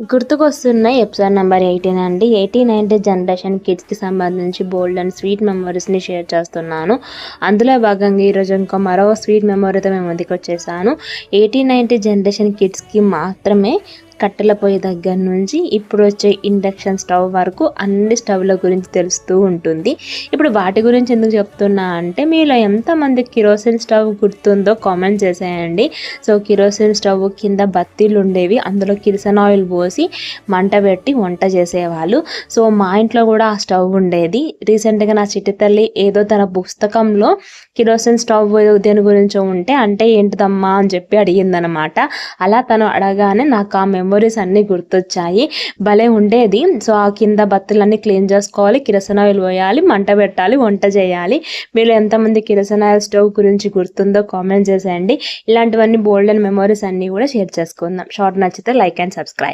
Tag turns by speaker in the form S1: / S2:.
S1: గుర్తుకొస్తున్న episode number eighteen అండి. Eighty ninety generation కిడ్స్కి సంబంధించి బోల్డ్ అండ్ స్వీట్ మెమరీస్ని షేర్ చేస్తున్నాను. అందులో భాగంగా ఈరోజు ఇంకో మరో స్వీట్ మెమొరీతో మేము ముందుకు వచ్చేసాను ఎయిటీ నైన్టీ జనరేషన్ కిడ్స్కి మాత్రమే కట్టెల పొయ్యి దగ్గర నుంచి ఇప్పుడు వచ్చే ఇండక్షన్ స్టవ్ వరకు అన్ని స్టవ్ల గురించి తెలుస్తూ ఉంటుంది. ఇప్పుడు వాటి గురించి ఎందుకు చెప్తున్నా అంటే మీలో ఎంతమంది కిరోసిన్ స్టవ్ గుర్తుందో కామెంట్ చేసేయండి. సో కిరోసిన్ స్టవ్ కింద బత్తీలు ఉండేవి అందులో కిరసన్ ఆయిల్ పోసి మంట పెట్టి వంట చేసేవాళ్ళు. సో మా ఇంట్లో కూడా ఆ స్టవ్ ఉండేది. రీసెంట్గా నా చిట్టి తల్లి ఏదో తన పుస్తకంలో కిరోసిన్ స్టవ్ దేని గురించో ఉంటే అంటే ఏంటిదమ్మా అని చెప్పి అడిగిందనమాట. అలా తను అడగానే నాకు ఆ మెమొరీస్ అన్నీ గుర్తొచ్చాయి. భలే ఉండేది. సో ఆ కింద బత్తులన్నీ క్లీన్ చేసుకోవాలి. కిరసన ఆయిల్ పోయాలి. మంట పెట్టాలి. వంట చేయాలి. మీరు ఎంతమంది కిరసన ఆయిల్ స్టవ్ గురించి గుర్తుందో కామెంట్ చేసేయండి. ఇలాంటివన్నీ బోల్డ్ అండ్ మెమొరీస్ అన్నీ కూడా షేర్ చేసుకుందాం. షార్ట్ నచ్చితే లైక్ అండ్ సబ్స్క్రైబ్.